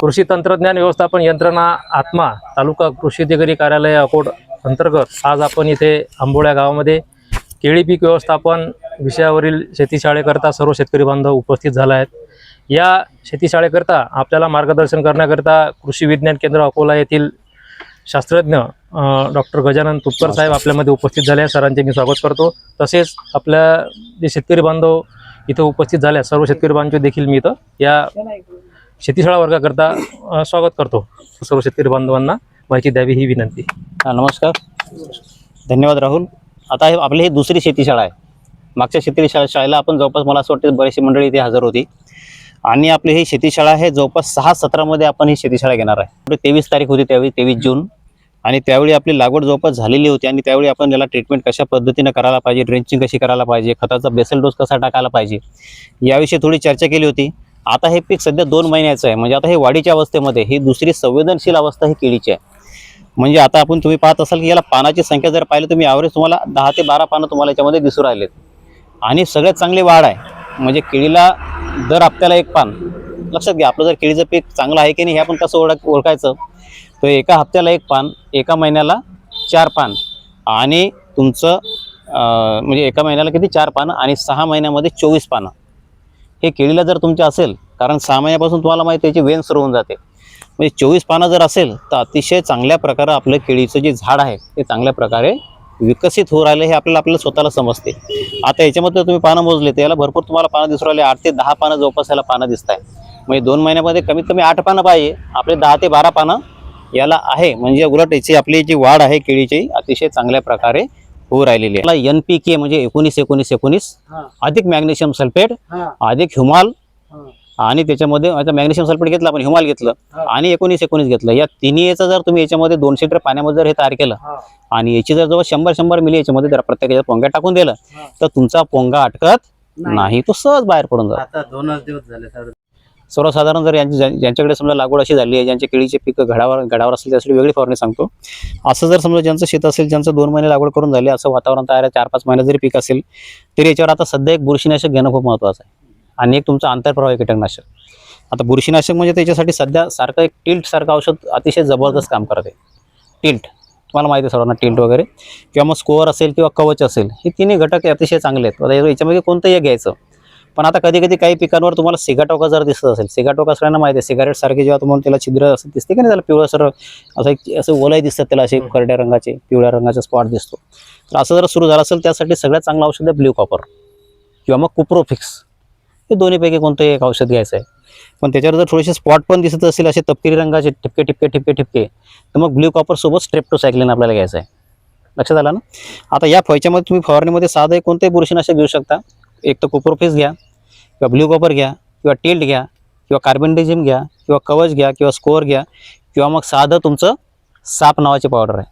कृषी तंत्रज्ञान व्यवस्थापन यंत्रणा आत्मा तालुका कृषी अधिकारी कार्यालय अकोट अंतर्गत आज आपण इथे आंबोळ्या गावामध्ये केळी पीक व्यवस्थापन विषयावरील शेतीशाळेकरता सर्व शेतकरी बांधव उपस्थित झाला आहेत. या शेतीशाळेकरता आपल्याला मार्गदर्शन करण्याकरता कृषी विज्ञान केंद्र अकोला येथील शास्त्रज्ञ डॉक्टर गजानन तुपकर साहेब आपल्यामध्ये उपस्थित झाले आहेत. सरांचे मी स्वागत करतो. तसेच आपल्या जे शेतकरी बांधव इथं उपस्थित झाले आहेत, सर्व शेतकरी बांधव देखील मी इथं या शेतीशाळा वर्गाकरता स्वागत करतो सर्व शेतकरी बांधवांना. माहिती द्यावी ही विनंती. हा नमस्कार. धन्यवाद राहुल. आता हे आपली ही दुसरी शेतीशाळा आहे. मागच्या शेती शा शाळेला आपण जवळपास मला असं वाटतं बरेचशी मंडळी इथे हजर होती. आणि आपली ही शेतीशाळा आहे जवळपास सहा सतरामध्ये आपण ही शेतीशाळा घेणार आहे. तेवीस तारीख होती त्यावेळी तेवीस जून. आणि त्यावेळी आपली लागवड जवळपास झालेली होती आणि त्यावेळी आपण याला ट्रीटमेंट कशा पद्धतीनं करायला पाहिजे ड्रेंचिंग कशी करायला पाहिजे खताचा बेसल डोस कसा टाकायला पाहिजे याविषयी थोडी चर्चा केली होती. आता हे पीक सध्या दोन महिन्याचं आहे. म्हणजे आता हे वाढीच्या अवस्थेमध्ये ही दुसरी संवेदनशील अवस्था ही केळीची आहे. म्हणजे आता आपण तुम्ही पाहत असाल की याला पानाची संख्या जर पाहिलं तुम्ही ॲव्हरेज तुम्हाला दहा ते बारा पानं तुम्हाला याच्यामध्ये दिसू राहिलेत. आणि सगळ्यात चांगली वाढ आहे. म्हणजे केळीला दर हप्त्याला एक पान. लक्षात घ्या आपलं जर केळीचं पीक चांगलं आहे की नाही हे आपण कसं ओळख ओळखायचं? तर एका हप्त्याला एक पान एका महिन्याला चार पान. आणि तुमचं म्हणजे एका महिन्याला किती? चार पानं आणि सहा महिन्यामध्ये चोवीस पानं. हे केळीला जर तुमचे असेल कारण सहा महिन्यापासून तुम्हाला माहिती त्याची वेन सुरू होऊन जाते. म्हणजे चोवीस पानं जर असेल तर अतिशय चांगल्या प्रकारे आपलं केळीचं जे झाड आहे ते चांगल्या प्रकारे विकसित होऊ राहिले हे आपल्याला आपल्याला स्वतःला समजते. आता याच्यामध्ये तुम्ही पानं मोजले तर याला भरपूर तुम्हाला पानं दिसू राहिले. आठ ते दहा पानं जवळपास याला पानं दिसत आहे म्हणजे दोन महिन्यामध्ये कमीत कमी आठ पानं पाहिजे. आपले दहा ते बारा पानं याला आहे. म्हणजे उलट याची आपली जी वाढ आहे केळीची अतिशय चांगल्या प्रकारे होऊ राहिलेली आहे. एन पी के म्हणजे एकोणीस एकोणीस एकोणीस अधिक मॅग्नेशियम सल्फेट अधिक ह्युमाल आणि त्याच्यामध्ये आता मॅग्नेशियम सल्फेट घेतलं आपण ह्युमाल घेतलं आणि एकोणीस एकोणीस घेतलं. या तिन्ही याचं जर तुम्ही याच्यामध्ये दोनशे लिटर पाण्यामध्ये जर हे तयार केलं आणि याची जर जवळ शंभर शंभर मिली याच्यामध्ये जर प्रत्येक पोंग्या टाकून दिलं तर तुमचा पोंगा अटकत नाही. तो सहज बाहेर पडून जातो. आता दोनच दिवस झाले सर सर्वसाधारण जर यांची ज्यां- ज्यांच्याकडे समजा लागवड अशी झाली आहे ज्यांचे केळीचे पीक घडावर घडावर असेल त्यासाठी वेगळी फवारणी सांगतो. असं जर समजा ज्यांचं शेत असेल ज्यांचं दोन महिने लागवड करून झाली असं वातावरण तयार आहे चार पाच महिने जरी पीक असेल तरी याच्यावर आता सध्या एक बुरशीनाशक घेणं खूप महत्त्वाचं आहे. आणि एक तुमचं आंतरप्रवाही कीटकनाशक. आता बुरशीनाशक म्हणजे त्याच्यासाठी सध्या सारखं एक टिल्ट सारखं औषध अतिशय जबरदस्त काम करते. टिल्ट. तुम्हाला माहिती आहे सर्वांना टिल्ट वगैरे. किंवा मग स्कोअर असेल किंवा कवच असेल हे तिन्ही घटक अतिशय चांगले आहेत. आता याच्यामध्ये कोणतंही घ्यायचं. पण आता कधी कधी काही पिकांवर तुम्हाला सिगाटोका जर दिसत असेल सिगाटोका सगळ्यांना माहिती आहे सिगारेट सारखे जेव्हा तुम्हाला त्याला छिद्र असं दिसते की नाही त्याला पिवळं सर असं एक असं ओलाही दिसतात त्याला असे करड्या रंगाचे पिवळ्या रंगाचा स्पॉट दिसतो. तर असं जर सुरू झालं असेल त्यासाठी सगळ्यात चांगलं औषध आहे ब्ल्यू कॉपर किंवा मग कुप्रोफिक्स. हे दोन्हीपैकी कोणतंही एक औषध घ्यायचं आहे. पण त्याच्यावर जर थोडेसे स्पॉट पण दिसत असतील असे तपकिरी रंगाचे ठिपके ठिपके ठिपके ठिपके तर मग ब्ल्यू कॉपर सोबत स्ट्रेप्टोसायक्लिन आपल्याला घ्यायचं आहे. लक्षात आलं ना? आता या फळच्यामध्ये तुम्ही फवारणीमध्ये साधं कोणतेही बुरशीनाशक घेऊ शकता. एक तर कुप्रोफिक्स घ्या. किंवा ब्ल्यू कॉपर घ्या किंवा टिल्ट घ्या किंवा कार्बनडिझिम घ्या किंवा कवच घ्या किंवा स्कोअर घ्या किंवा मग साधं तुमचं साप नावाचे पावडर आहे.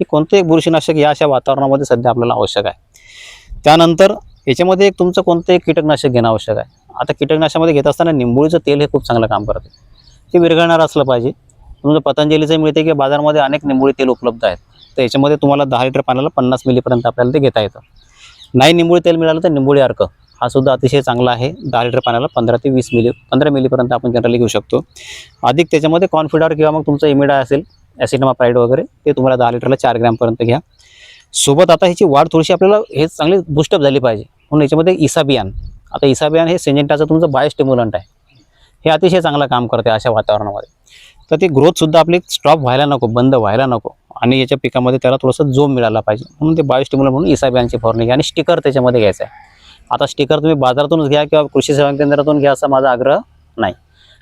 हे कोणतं एक बुरशीनाशक या अशा वातावरणामध्ये सध्या आपल्याला आवश्यक आहे. त्यानंतर याच्यामध्ये एक तुमचं कोणतं एक कीटकनाशक घेणं आवश्यक आहे. आता कीटकनाशकामध्ये घेत असताना निंबोळीचं तेल हे खूप चांगलं काम करते. ते विरघळणारं असलं पाहिजे. तुमचं पतंजलीचं मिळते की बाजारामध्ये अनेक निंबोळी तेल उपलब्ध आहेत. तर याच्यामध्ये तुम्हाला दहा लिटर पाण्याला पन्नास मिलीपर्यंत आपल्याला ते घेता येतं. नाही निंबोळी तेल मिळालं तर निंबोळी अर्क. हा सुद्धा अतिशय चांगला आहे. दहा लिटर पाण्याला पंधरा ते वीस मिली पंधरा मिलीपर्यंत आपण जनरली घेऊ शकतो. अधिक त्याच्यामध्ये कॉन्फिडर किंवा मग तुमचं इमिडा असेल ॲसिडमा प्राईड वगैरे ते तुम्हाला दहा लिटरला चार ग्रॅमपर्यंत घ्या. सोबत आता ह्याची वाढ थोडीशी आपल्याला हे चांगली बुस्टअप झाली पाहिजे. म्हणून याच्यामध्ये इसाबियान आता इसाबियान हे सेंजेंटाचं तुमचं बायोस्टिम्युलंट आहे. हे अतिशय चांगलं काम करते अशा वातावरणामध्ये. तर ती ग्रोथसुद्धा आपली स्टॉप व्हायला नको बंद व्हायला नको. आणि याच्या पिकामध्ये त्याला थोडंसं जोम मिळाला पाहिजे. म्हणून ते बायोस्टिम्युलंट म्हणून इसाबियानची फवारणी घ्या आणि स्टिकर त्याच्यामध्ये घ्यायचं आहे. आता स्टिकर तुम्ही बाजारातूनच घ्या किंवा कृषी सेवा केंद्रातून घ्या असा माझा आग्रह नाही.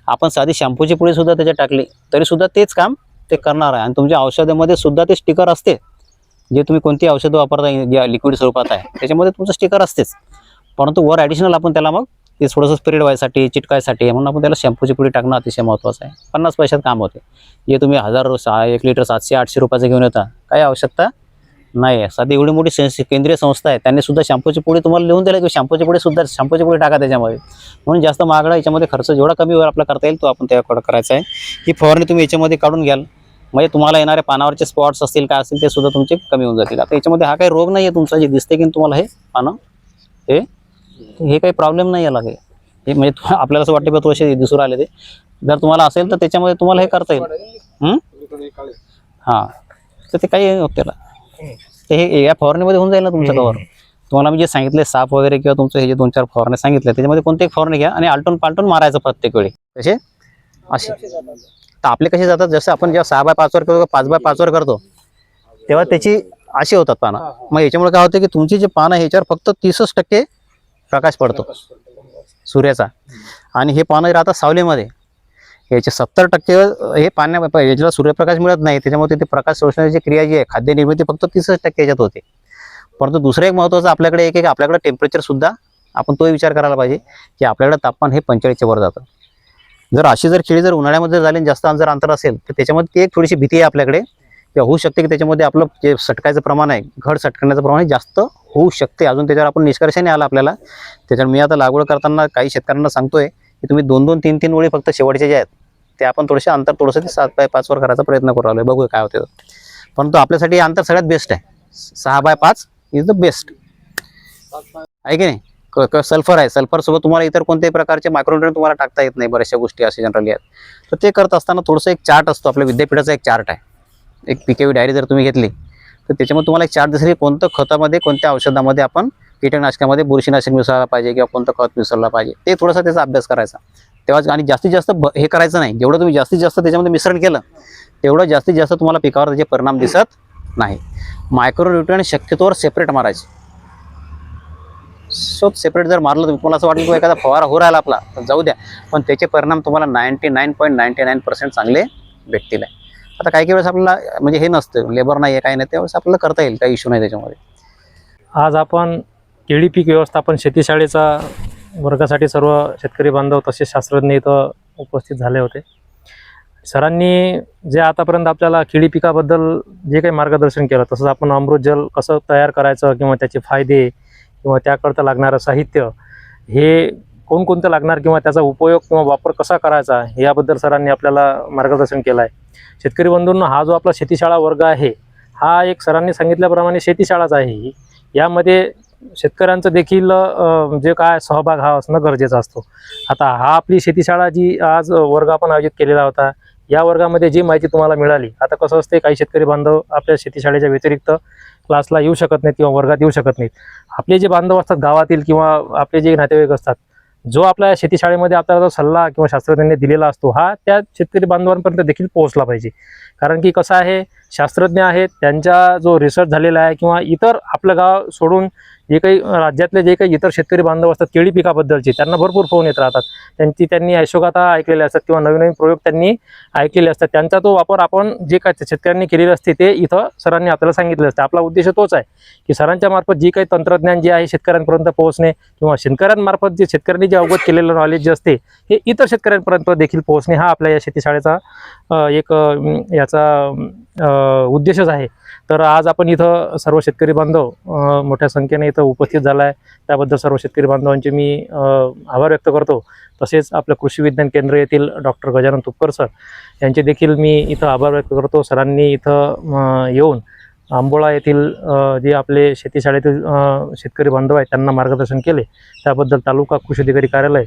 आपण साधी शॅम्पूची पुडी सुद्धा त्याच्यात टाकली तरीसुद्धा तेच काम ते करणार आहे. आणि तुमच्या औषधामध्ये सुद्धा ते स्टिकर असते. जे तुम्ही कोणती औषधं वापरता ज्या लिक्विड स्वरूपात आहे त्याच्यामध्ये तुमचं स्टिकर असतेच. परंतु वर ॲडिशनल आपण त्याला मग ते थोडंसं स्प्रेड व्हायसाठी चिटकायसाठी म्हणून आपण त्याला शॅम्पूची पुढे टाकणं अतिशय महत्त्वाचं आहे. पन्नास पैशात काम होते. जे तुम्ही हजार सहा एक लिटर सातशे आठशे रुपयाचं घेऊन येता काही आवश्यकता नाही आहे. साधी एवढी मोठी सं केंद्रीय संस्था आहे. त्यांनी सुद्धा शॅम्पूची पुडी तुम्हाला लिहून दिलं की शॅम्पूची पुडी सुद्धा शॅम्पूची पुडी टाका त्याच्यामध्ये. म्हणून जास्त महागडा याच्यामध्ये खर्च जेवढा कमी होईल आपला करता येईल तो आपण त्याकडे करायचा आहे. ही फवारणी तुम्ही याच्यामध्ये काढून घ्याल. म्हणजे तुम्हाला येणारे पानावरचे स्पॉट्स असतील काय असतील ते सुद्धा तुमचे कमी होऊन जातील. आता याच्यामध्ये हा काही रोग नाही आहे तुमचा जे दिसते की तुम्हाला हे पानं हे हे काही प्रॉब्लेम नाही याला काही हे म्हणजे आपल्याला असं वाटते की थोडेसे दिसून आले ते. जर तुम्हाला असेल तर त्याच्यामध्ये तुम्हाला हे करता येईल. हां. तर ते काही होत त्याला. ते हे या फवारणीमध्ये होऊन जाईल ना तुमचं कवर तुम्हाला मी जे सांगितले साप वगैरे किंवा तुमचं हे जे दोन चार फवारणे सांगितले त्याच्यामध्ये कोणते एक फवारणी घ्या आणि आलटून पालटून मारायचं प्रत्येक वेळी. कसे? असे. तर आपले कसे जातात? जसं आपण जेव्हा सहा बाय पाचवर करतो किंवा पाच बाय पाचवर करतो तेव्हा त्याची अशी होतात पानं. मग याच्यामुळे काय होतं की तुमची जे पानं आहे, ह्याच्यावर फक्त तीसच टक्के प्रकाश पडतो. सूर्याचा. आणि हे पानं राहतात सावलीमध्ये याचे सत्तर टक्के हे पाण्या याच्याला सूर्यप्रकाश मिळत नाही. त्याच्यामुळे ते प्रकाश शोषण्याची क्रिया जी आहे खाद्य निर्मिती फक्त तीसच टक्के याच्यात होते. परंतु दुसरं एक महत्त्वाचं आपल्याकडे एक एक आपल्याकडे टेम्परेचरसुद्धा आपण तोही विचार करायला पाहिजे की आपल्याकडे तापमान हे पंचेचाळीसच्या वर जातं. जर अशी जर खेळी जर उन्हाळ्यामध्ये झाली जास्त जर अंतर असेल तर त्याच्यामध्ये ती एक थोडीशी भीती आहे आपल्याकडे. किंवा होऊ शकते की त्याच्यामध्ये आपलं जे सटकायचं प्रमाण आहे घड सटकण्याचं प्रमाण जास्त होऊ शकते. अजून त्याच्यावर आपण निष्कर्ष नाही आला आपल्याला. त्याच्यावर मी आता लागवड करताना काही शेतकऱ्यांना सांगतोय की तुम्ही दोन दोन तीन तीन ओळी फक्त शेवटचे जे आहेत ते आपण थोडेसे अंतर थोडंसं ते सात बाय पाचवर करायचा प्रयत्न करू आलोय बघूया काय होते परंतु आपल्यासाठी हे अंतर सगळ्यात बेस्ट आहे. सहा बाय पाच इज द बेस्ट आहे की नाही? क- सल्फर आहे. सल्फरसोबत तुम्हाला इतर कोणत्याही प्रकारचे मायक्रोन्युट्रेन तुम्हाला टाकता येत नाही बऱ्याचशा गोष्टी असे जनरली आहेत. तर ते करत असताना थोडंसं एक चार्ट असतो. आपल्या विद्यापीठाचा एक चार्ट आहे. एक पीकेवी डायरी जर तुम्ही घेतली तर त्याच्यामध्ये तुम्हाला एक चार्ट दिसेल की कोणतं खतामध्ये कोणत्या औषधामध्ये आपण कीटकनाशकामध्ये बुरशीनाशक मिसळला पाहिजे किंवा कोणतं खत मिसळलं पाहिजे. ते थोडासा त्याचा अभ्यास करायचा. तेव्हा आणि जास्तीत जास्त ब- हे करायचं नाही. जेवढं तुम्ही जास्तीत जास्त त्याच्यामध्ये मिश्रण केलं तेवढं जास्तीत जास्त तुम्हाला पिकावर त्याचे परिणाम दिसत नाही. मायक्रोन्युट्रियन शक्यतोवर सेपरेट मारायचे. सो सेपरेट जर मारलं तुम्ही तुम्हाला असं वाटलं की एखादा फवारा हो राहिला आपला तर जाऊ द्या. पण त्याचे परिणाम तुम्हाला ninety nine point ninety nine percent चांगले भेटतील. आहे आता काही काही वेळेस आपल्याला म्हणजे हे नसतं लेबर नाही आहे काही नाही त्यावेळेस आपल्याला करता येईल काही इश्यू नाही त्याच्यामध्ये. आज आपण केळी पीक व्यवस्थापन शेतीशाळेचा वर्गासाठी सर्व शेतकरी बांधव तसेच शास्त्रज्ञ इथं उपस्थित झाले होते. सरांनी जे आतापर्यंत आपल्याला केळी पिकाबद्दल जे काही मार्गदर्शन केलं तसंच आपण अमृत जल कसं तयार करायचं किंवा त्याचे फायदे किंवा त्याकरता लागणारं साहित्य हे कोणकोणतं लागणार किंवा त्याचा उपयोग किंवा वापर कसा करायचा याबद्दल सरांनी आपल्याला मार्गदर्शन केलं आहे शेतकरी बंधूंना हा जो आपला शेतीशाळा वर्ग आहे हा एक सरांनी सांगितल्याप्रमाणे शेतीशाळाच आहे ही. यामध्ये शेतकऱ्यांचं देखील जे म्हणजे काय सहभाग हा असणं गरजेचा असतो. आता हा आपली शेतीशाळा जी आज वर्ग आपण आयोजित केलेला होता या वर्गामध्ये जी माहिती तुम्हाला मिळाली आता कसं असते काही शेतकरी बांधव आपल्या शेतीशाळेच्या व्यतिरिक्त क्लासला येऊ शकत नाहीत किंवा वर्गात येऊ शकत नाहीत. आपले जे बांधव असतात गावातील किंवा आपले जे नातेवाईक असतात जो आपल्या शेतीशाळेमध्ये आपल्याला जो सल्ला किंवा शास्त्रज्ञांनी दिलेला असतो हा त्या शेतकरी बांधवांपर्यंत देखील पोहोचला पाहिजे. कारण की कसं आहे शास्त्रज्ञ आहेत त्यांचा जो रिसर्च झालेला आहे किंवा इतर आपलं गाव सोडून जे काही राज्यातले जे काही इतर शेतकरी बांधव असतात केळी पिकाबद्दलचे त्यांना भरपूर फोन येत राहतात. त्यांची त्यांनी यशोगाथा ऐकलेल्या असतात किंवा नवीन नवीन प्रयोग त्यांनी ऐकलेले असतात. त्यांचा तो वापर आपण जे काय शेतकऱ्यांनी केलेले असते ते इथं सरांनी आपल्याला सांगितले असतं. आपला उद्देश तोच आहे की सरांच्या मार्फत जी काही तंत्रज्ञान जे आहे शेतकऱ्यांपर्यंत पोहोचणे किंवा शेतकऱ्यांमार्फत जे शेतकऱ्यांनी जे अवगत केलेलं नॉलेज जे असते हे इतर शेतकऱ्यांपर्यंत देखील पोहोचणे हा आपल्या या शेतीशाळेचा एक याचा उद्देशच आहे. तर आज आपण इथं सर्व शेतकरी बांधव मोठ्या संख्येने इथं उपस्थित झाला आहे त्याबद्दल सर्व शेतकरी बांधवांचे मी आभार व्यक्त करतो. तसेच आपलं कृषी विज्ञान केंद्र येथील डॉक्टर गजानन तुपकर सर यांचे देखील मी इथं आभार व्यक्त करतो. सरांनी इथं येऊन आंबोळा येथील जे आपले शेतीशाळेतील शाळेतील शेतकरी बांधव आहेत त्यांना मार्गदर्शन केले. त्याबद्दल तालुका कृषी अधिकारी कार्यालय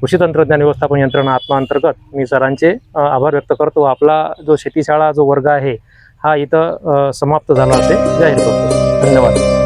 कृषी तंत्रज्ञान व्यवस्थापन यंत्रणा आत्माअंतर्गत मी सरांचे आभार व्यक्त करतो. आपला जो शेतीशाळा जो वर्ग आहे हा इथं समाप्त झाला असे जाहीर करतो धन्यवाद.